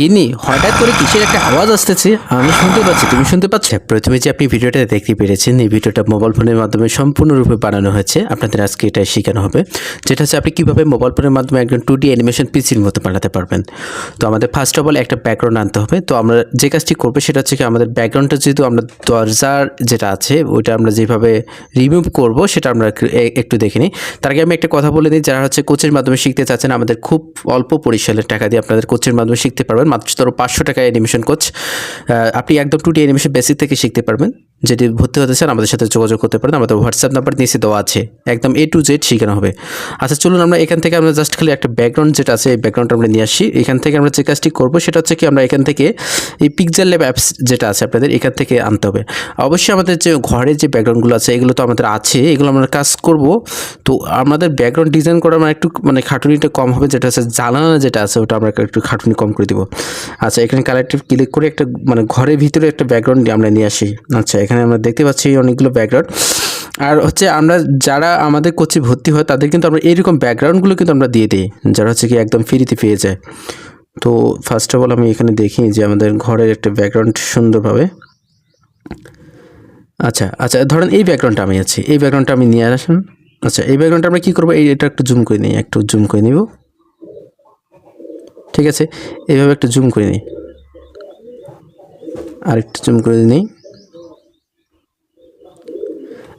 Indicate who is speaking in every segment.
Speaker 1: গিনি হঠাৎ করে কিসের একটা আওয়াজ আসতেছে? আমি শুনতে পাচ্ছি, তুমি শুনতে পাচ্ছ? প্রথমে যে আপনি ভিডিওটা দেখতে পেরেছেন, এই ভিডিওটা মোবাইল ফোনের মাধ্যমে সম্পূর্ণরূপে বানানো হয়েছে। আপনাদের আজকে এটা শেখানো হবে, যেটা হচ্ছে আপনি কীভাবে মোবাইল ফোনের মাধ্যমে একজন টু ডি অ্যানিমেশন পিসির মতো বানাতে পারবেন। তো আমাদের ফার্স্ট অফ অল একটা ব্যাকগ্রাউন্ড আনতে হবে। তো আমরা যে কাজটি করব, সেটা হচ্ছে কি আমাদের ব্যাকগ্রাউন্ডটা যেহেতু আমরা দরজার যেটা আছে, ওইটা আমরা যেভাবে রিমুভ করব, সেটা আমরা একটু- দেখে নিই। তার আগে আমি একটা কথা বলে দিই যারা হচ্ছে কোচের মাধ্যমে শিখতে চাচ্ছেন, আমাদের খুব অল্প পরিসরের টাকা দিয়ে আপনাদের কোচের মাধ্যমে শিখতে পারবেন। মাত্র পাঁচশো টাকায় অ্যানিমেশন কোচ আপনি একদম টু ডি অ্যানিমেশন বেসিক থেকে শিখতে পারবেন। যদি ভর্তি হতে চান, আমাদের সাথে যোগাযোগ করতে পারেন। আমাদের হোয়াটসঅ্যাপ নাম্বার নিচে দেওয়া আছে। একদম এ টু জেড শেখানো হবে। আচ্ছা চলুন আমরা এখান থেকে আমরা জাস্ট খালি একটা ব্যাকগ্রাউন্ড যেটা আছে, এই ব্যাকগ্রাউন্ডটা আমরা নিয়ে আসি। এখান থেকে আমরা যে কাজটি করব, সেটা হচ্ছে কি, আমরা এখান থেকে এই পিকচার ল্যাব অ্যাপস যেটা আছে আপনাদের, এখান থেকে আনতে হবে। অবশ্যই আমাদের যে ঘরের যে ব্যাকগ্রাউন্ডগুলো আছে, এগুলো তো আমাদের আছে, এগুলো আমরা কাজ করব। তো আমাদের ব্যাকগ্রাউন্ড ডিজাইন করা আমার একটু মানে খাটুনিটা কম হবে, যেটা আছে জানালা যেটা আছে, ওটা আমরা একটু খাটুনি কম করে দিব। আচ্ছা এখানে কালারটি ক্লিক করে একটা মানে ঘরের ভিতরে একটা ব্যাকগ্রাউন্ড আমরা নিয়ে আসি। আচ্ছা এখানে আমরা দেখতে পাচ্ছি অনেকগুলো ব্যাকগ্রাউন্ড আর হচ্ছে আমরা যারা আমাদের কোচে ভর্তি হয়, তাদের কিন্তু আমরা এইরকম ব্যাকগ্রাউন্ডগুলো কিন্তু আমরা দিয়ে দিই, যারা হচ্ছে কি একদম ফ্রিতে পেয়ে যায়। তো ফার্স্ট অফ অল আমি এখানে দেখি যে আমাদের ঘরের একটা ব্যাকগ্রাউন্ড সুন্দরভাবে। আচ্ছা আচ্ছা ধরেন এই ব্যাকগ্রাউন্ডটা আমি আছি। এই ব্যাকগ্রাউন্ডটা আমি নিয়ে আসুন। আচ্ছা এই ব্যাকগ্রাউন্ডটা আমরা কী করব? এই এটা একটু জুম করে নিই, একটু জুম করে নিব। ঠিক আছে? এইভাবে একটু জুম করে নিই। আর একটু জুম করে নিই।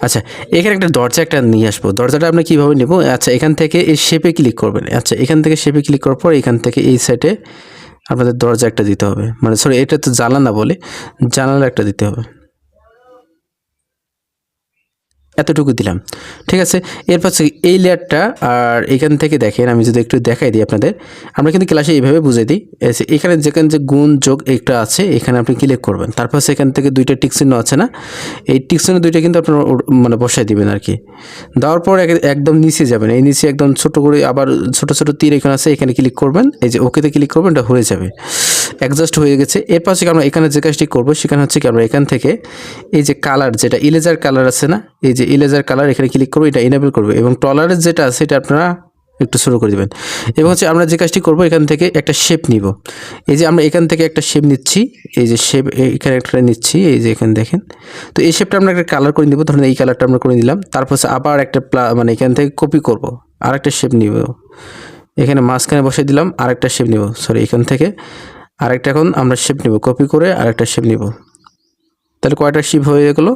Speaker 1: আচ্ছা এখানে একটা দরজা একটা নিয়ে আসব। দরজাটা আমরা কীভাবে নেব? আচ্ছা এখান থেকে এই শেপে ক্লিক করবেন। আচ্ছা এখান থেকে শেপে ক্লিক করার পর এখান থেকে এই সাইডে আপনাদের দরজা একটা দিতে হবে। মানে সরি এটা তো জানালা বলে, জানালা একটা দিতে হবে। এতটুকু দিলাম। ঠিক আছে? এরপর এই লেয়ারটা, আর এখান থেকে দেখেন, আমি যদি একটু দেখাই দিই আপনাদের, আমরা কিন্তু ক্লাসে এইভাবে বুঝে দিই। এখানে যেখানে যে গুণ যোগ একটা আছে, এখানে আপনি ক্লিক করবেন। তারপর সেখান থেকে দুইটা টিকচিহ্ন আছে না? এই টিকচিহ্ন দুইটা কিন্তু আপনার মানে বসাই দিবেন আর কি। দেওয়ার পর এক- একদম নিচে যাবেন। এই নিচে একদম ছোট করে আবার ছোট ছোট তীর এখানে আছে, এখানে ক্লিক করবেন। এই যে ওকেতে ক্লিক করবেন এটা হয়ে যাবে। অ্যাডজাস্ট হয়ে গেছে। এরপর কি আমরা এখানে যে কাজটি করব, সেখানে হচ্ছে কি আমরা এখান থেকে এই যে কালার যেটা ইলেজার কালার আছে না, এই যে ইলেজার কালার এখানে ক্লিক করব, এটা ইনেবল করবে এবং টলারের যেটা আছে, এটা আপনারা একটু শুরু করে দেবেন। এবং হচ্ছে আমরা যে কাজটি করব, এখান থেকে একটা শেপ নিব। এই যে আমরা এখান থেকে একটা শেপ নিচ্ছি, এই যে শেপ এখানে একটা নিচ্ছি, এই যে এখানে দেখেন। তো এই শেপটা আমরা একটা কালার করে নিব, ধরুন এই কালারটা আমরা করে নিলাম। তারপর আবার একটা মানে এখান থেকে কপি করব আর একটা শেপ নিব। এখানে মাঝখানে বসে দিলাম, আরেকটা শেপ নিব সরি এখান থেকে। আরেকটা এখন আমরা শেপ নিব। কপি করে আরেকটা শেপ নিব। তাহলে কয়টা শেপ হয়ে গেলো?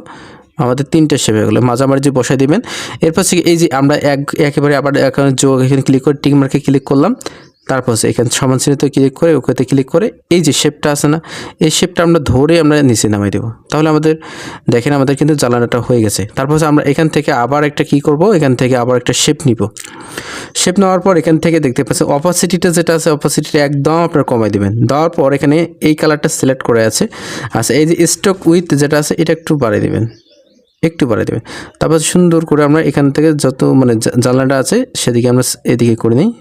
Speaker 1: আমাদের তিনটে শেপ হয়ে গেলো। মাঝামাঝি বসাই দিবেন। এরপর থেকে এই যে আমরা এক একেবারে আবার এখানে যোগ এখানে ক্লিক করে টিক মার্কে ক্লিক করলাম। তারপর হচ্ছে এখানে সমান শ্রেণীতে ক্লিক করে ওকেতে ক্লিক করে এই যে শেপটা আছে না, এই শেপটা আমরা ধরে আমরা নিচে নামাই দেবো। তাহলে আমাদের, দেখেন আমাদের কিন্তু জ্বালানোটা হয়ে গেছে। তারপর হচ্ছে আমরা এখান থেকে আবার একটা কি করব? এখান থেকে আবার একটা শেপ নিব। শেপ নেওয়ার পর এখান থেকে দেখতে পাচ্ছি অপাসিটিটা যেটা আছে অপাসিটিটা একদম আপনার কমাই দেবেন। দেওয়ার পর এখানে এই কালারটা সিলেক্ট করে আছে। আচ্ছা এই যে স্টক উইথ যেটা আছে, এটা একটু বাড়িয়ে দেবেন। একটু বাড়িয়ে দেবেন। তারপর সুন্দর করে আমরা এখান থেকে যত মানে জা- জানলাটা আছে, সেদিকে আমরা এদিকে করে নিই।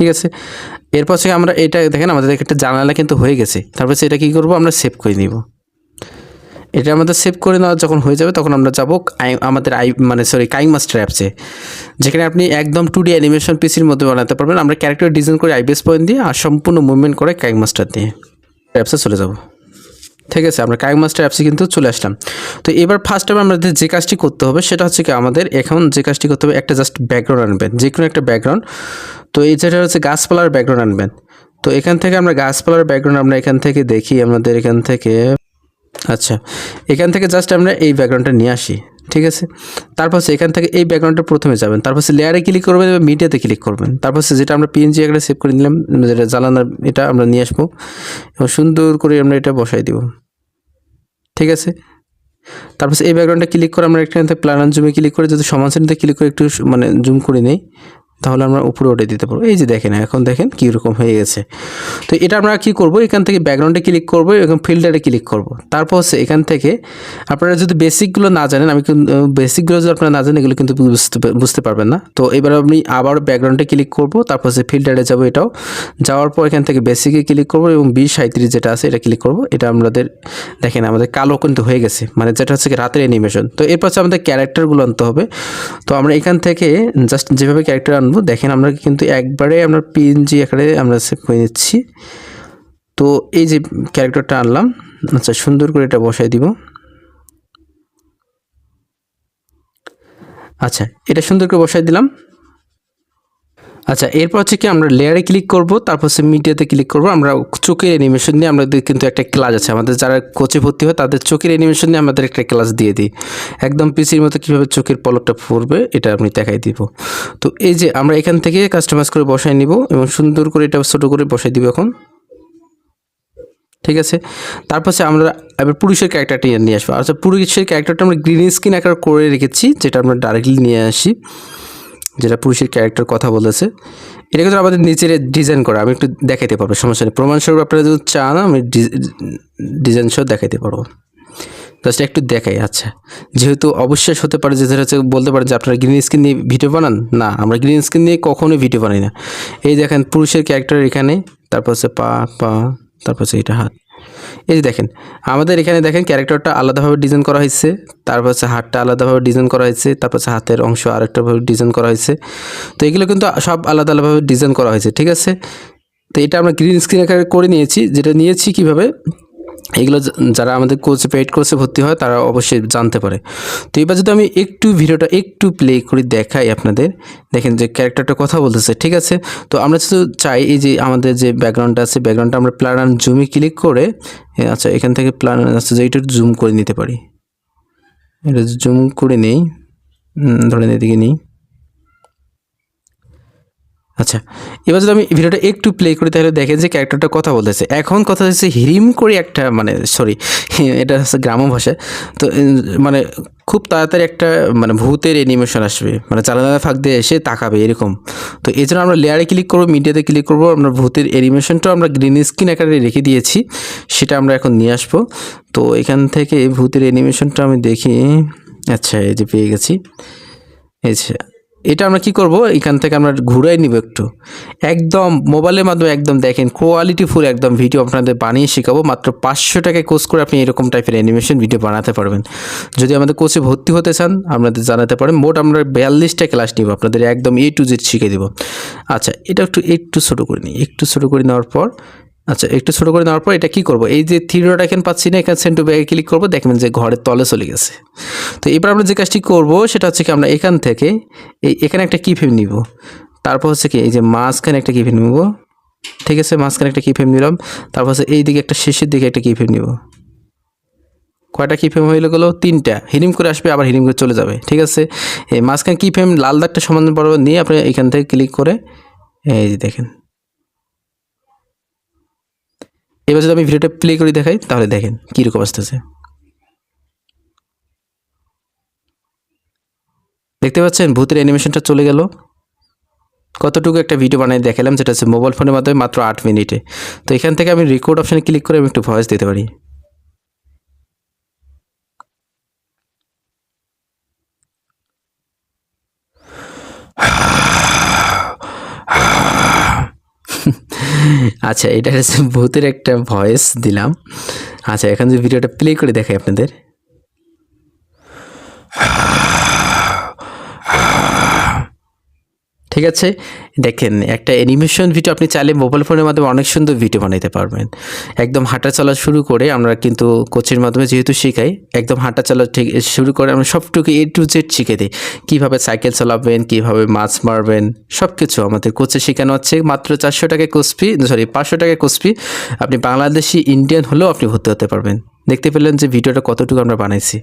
Speaker 1: ঠিক আছে? এরপর থেকে আমরা এটা দেখেন, আমাদের একটা জানালা কিন্তু হয়ে গেছে। তারপর সেটা কী করব? আমরা সেভ করে নিব। এটা আমাদের সেভ করে নেওয়া যখন হয়ে যাবে, তখন আমরা যাব আমাদের আই মানে সরি কাইং মাস্টার অ্যাপসে যেখানে আপনি একদম টু ডি অ্যানিমেশন পিসির মধ্যে বানাতে পারবেন। আমরা ক্যারেক্টার ডিজাইন করে আইবিএস পয়েন্ট দিয়ে আর সম্পূর্ণ মুভমেন্ট করে কাইং মাস্টার দিয়ে অ্যাপসে চলে যাব। ঠিক আছে, আমরা কাইং মাস্টার অ্যাপসে কিন্তু চলে আসলাম। তো এবার ফার্স্ট টাইম আমাদের যে কাজটি করতে হবে, সেটা হচ্ছে কি আমাদের এখন যে কাজটি করতে হবে, একটা জাস্ট ব্যাকগ্রাউন্ড আনবেন যে কোনো একটা ব্যাকগ্রাউন্ড তো এই যেটা হচ্ছে গাছপালার ব্যাকগ্রাউন্ড আনবেন। তো এখান থেকে আমরা গাছপালার ব্যাকগ্রাউন্ড আমরা এখান থেকে দেখি, আমাদের এখান থেকে আচ্ছা এখান থেকে জাস্ট আমরা এই ব্যাকগ্রাউন্ডটা নিয়ে আসি। ঠিক আছে? তারপর এখান থেকে এই ব্যাকগ্রাউন্ডটা প্রথমে যাবেন। তারপর লেয়ারে ক্লিক করবেন এবং মিডিয়াতে ক্লিক করবেন। তারপর যেটা আমরা পিএনজি একটা সেভ করে নিলাম যেটা জ্বালানোর এটা আমরা নিয়ে আসব। এবং সুন্দর করে আমরা এটা বসাই দিব। ঠিক আছে? তারপর এই ব্যাকগ্রাউন্ডটা ক্লিক করে আমরা একটা প্লান জুমে ক্লিক করে যদি সমান শ্রেণীতে ক্লিক করে একটু মানে জুম করে নেই তাহলে আমরা উপরে উঠে দিতে পারব। এই যে দেখেন, এখন দেখেন কীরকম হয়ে গেছে। তো এটা আমরা কি করব? এখান থেকে ব্যাকগ্রাউন্ডে ক্লিক করব এবং ফিল্টারে ক্লিক করব। তারপর হচ্ছে এখান থেকে আপনারা যদি বেসিকগুলো না জানেন, আমি কিন্তু বেসিকগুলো যদি আপনারা না জানেন, এগুলো কিন্তু বুঝতে বুঝতে পারবেন না। তো এবার আমি আবার ব্যাকগ্রাউন্ডে ক্লিক করব, তারপর হচ্ছে ফিল্টারে যাব এটাও। যাওয়ার পর এখান থেকে বেসিকে ক্লিক করব এবং বিশ সাঁত্রিশ যেটা আছে, এটা ক্লিক করব। এটা আমাদের, দেখেন আমাদের কালো কিন্তু হয়ে গেছে মানে যেটা হচ্ছে রাতের অ্যানিমেশন তো এরপর হচ্ছে আমাদের ক্যারেক্টারগুলো আনতে হবে। তো আমরা এখান থেকে জাস্ট যেভাবে ক্যারেক্টার আনব। দেখেন আমরা কিন্তু একবারে আমরা পিএনজি আকারে আমরা সেভ করে নিচ্ছি। তো এই যে ক্যারেক্টারটা আনলাম আচ্ছা সুন্দর করে এটা বসাই দিব। আচ্ছা এটা সুন্দর করে বসাই দিলাম। আচ্ছা এরপর হচ্ছে কি আমরা লেয়ারে ক্লিক করব, তারপর হচ্ছে মিডিয়াতে ক্লিক করব। আমরা চোখের অ্যানিমেশন নিয়ে আমাদের কিন্তু একটা ক্লাস আছে। আমাদের যারা কোচে ভর্তি হয়, তাদের চোখের অ্যানিমেশন নিয়ে আমাদের একটা ক্লাস দিয়ে দিই। একদম পিসির মতো কীভাবে চোখের পলকটা পড়বে, এটা আমি দেখাই দিব। তো এই যে আমরা এখান থেকে কাস্টমাইজ করে বসাই নিব এবং সুন্দর করে এটা ছোটো করে বসাই দিব এখন। ঠিক আছে? তারপর আমরা এবার পুরুষের ক্যারেক্টারটা নিয়ে আসব। আচ্ছা পুরুষের ক্যারেক্টারটা আমরা গ্রিন স্ক্রিন আকার করে রেখেছি, যেটা আমরা ডাইরেক্টলি নিয়ে আসি। যেটা পুরুষের ক্যারেক্টার কথা বলেছে, এটা কিন্তু আমাদের নিচের ডিজাইন করা, আমি একটু দেখাইতে পারব, সমস্যা নেই। প্রমাণস্বরূপ আপনারা যদি চান, আমি ডিজাইন সহ দেখাইতে পারব। জাস্ট একটু দেখাই আচ্ছা। যেহেতু অবশ্যই হতে পারে যে হচ্ছে, বলতে পারেন যে, আপনারা গ্রিন স্ক্রিন নিয়ে ভিডিও বানান? না, আমরা গ্রিন স্ক্রিন নিয়ে কখনোই ভিডিও বানাই না। এই দেখেন, পুরুষের ক্যারেক্টার এখানে, তারপর হচ্ছে পা পা, তারপর হচ্ছে এটা হাত। এই যে দেখেন, আমাদের এখানে দেখেন ক্যারেক্টারটা আলাদাভাবে ডিজাইন করা হয়েছে, তারপর হচ্ছে হাতটা আলাদাভাবে ডিজাইন করা হয়েছে, তারপর হচ্ছে হাতের অংশ আরেকটাভাবে ডিজাইন করা হয়েছে। তো এগুলো কিন্তু সব আলাদা আলাদাভাবে ডিজাইন করা হয়েছে, ঠিক আছে? তো এটা আমরা গ্রিন স্ক্রিন করে নিয়েছি, যেটা নিয়েছি কীভাবে? এগুলো যারা আমাদের কোচে পেইড কোর্সে ভর্তি হয়, তারা অবশ্যই জানতে পারে। তো এবার যদি আমি একটু ভিডিওটা একটু প্লে করে দেখাই আপনাদের, দেখেন যে ক্যারেক্টারটা কথা বলতেছে, ঠিক আছে? তো আমরা শুধু চাই এই যে আমাদের যে ব্যাকগ্রাউন্ডটা আছে ব্যাকগ্রাউন্ডটা আমরা প্ল্যান অ্যান্ড জুমে ক্লিক করে আচ্ছা এখান থেকে প্ল্যান আছে যে এটা জুম করে নিতে পারি। এটা জুম করে নেই ধরে এদিকে নিই। আচ্ছা এবার যদি আমি ভিডিওটা একটু প্লে করি, তাহলে দেখেন যে ক্যারেক্টারটা কথা বলতেছে। এখন কথা হচ্ছে হিরিম করে একটা মানে সরি এটা হচ্ছে গ্রাম্য ভাষা তো মানে খুব তাড়াতাড়ি একটা মানে ভূতের অ্যানিমেশন আসবে। মানে চালানা ফাঁক দিয়ে এসে তাকাবে, এরকম। তো এই জন্য আমরা লেয়ারে ক্লিক করব মিডিয়াতে ক্লিক করব, আমরা ভূতের অ্যানিমেশনটাও আমরা গ্রিন স্ক্রিন আকারে রেখে দিয়েছি। সেটা আমরা এখন নিয়ে আসব। তো, এখান থেকে ভূতের অ্যানিমেশনটা আমি দেখি। আচ্ছা এই যে পেয়ে গেছি। যে এটা আমরা কি করব? এখান থেকে আমরা ঘুরাই নিব একটু। একদম মোবাইলের মাধ্যমে একদম দেখেন কোয়ালিটি ফুল একদম ভিডিও আপনাদের বানিয়ে শেখাবো। মাত্র পাঁচশো টাকায় কোর্স করে আপনি এরকম টাইপের অ্যানিমেশন ভিডিও বানাতে পারবেন। যদি আমাদের কোর্সে ভর্তি হতে চান, আপনাদের জানাতে পারেন। মোট আমরা বিয়াল্লিশটা ক্লাস নিব। আপনাদের একদম এ টু জেড শিখে দিব। আচ্ছা এটা একটু একটু ছোটো করে নিই। একটু ছোটো করে নেওয়ার পর আচ্ছা একটু ছোটো করে নেওয়ার পর এটা কি করব? এই যে থ্রিডোটা এখানে পাচ্ছি না, এখানে সেন্টু ব্যাগে ক্লিক করব, দেখবেন যে ঘরের তলে চলে গেছে। তো এবার আমরা যে কাজটি করব, সেটা হচ্ছে কি আমরা এখান থেকে এই, এখানে একটা কি ফ্রেম নিব। তারপর হচ্ছে কি এই যে মাঝখানে একটা কি ফ্রেম নিব। ঠিক আছে, মাঝখানে একটা কি ফ্রেম নিলাম। তারপর হচ্ছে এই দিকে একটা শেষের দিকে একটা কি ফ্রেম নিব। কয়টা কি ফ্রেম হয়ে গেলো? তিনটা। হিরিম করে আসবে, আবার হিরিম করে চলে যাবে। ঠিক আছে? এই মাঝখানে কি ফ্রেম লাল দাগটা সমান বরাবর নিয়ে আপনি এখান থেকে ক্লিক করে এই দেখেন। এবার যদি আমি ভিডিওটা প্লে করে দেখাই, তাহলে দেখেন কীরকম আসতেছে। দেখতে পাচ্ছেন, ভূতের অ্যানিমেশনটা চলে গেল। কতটুকু একটা ভিডিও বানিয়ে দেখালাম, যেটা হচ্ছে মোবাইল ফোনের মাধ্যমে মাত্র আট মিনিটে। তো এখান থেকে আমি রেকর্ড অপশানে ক্লিক করে আমি একটু ভয়েস দিতে পারি। আচ্ছা এটা হচ্ছে ভূতের একটা ভয়েস দিলাম। আচ্ছা এখন যে ভিডিওটা প্লে করে দেখাই আপনাদের। ঠিক আছে? দেখেন, একটা অ্যানিমেশন ভিডিও আপনি চাইলে মোবাইল ফোনের মাধ্যমে অনেক সুন্দর ভিডিও বানাইতে পারবেন। একদম হাঁটা চলা শুরু করে আমরা কিন্তু কোচের মাধ্যমে যেহেতু শেখাই, একদম হাঁটা চলা ঠিক শুরু করে আমরা সবটুকু এ টু জেড শিখে দিই। কীভাবে সাইকেল চালাবেন, কীভাবে মাছ মারবেন সব কিছু আমাদের কোচে শেখানো হচ্ছে মাত্র চারশো টাকায় কোসপি সরি পাঁচশো টাকায় কোসপি আপনি বাংলাদেশি ইন্ডিয়ান হলেও আপনি ভর্তি হতে পারবেন। দেখতে পেলেন যে ভিডিওটা কতটুকু আমরা বানাইছি।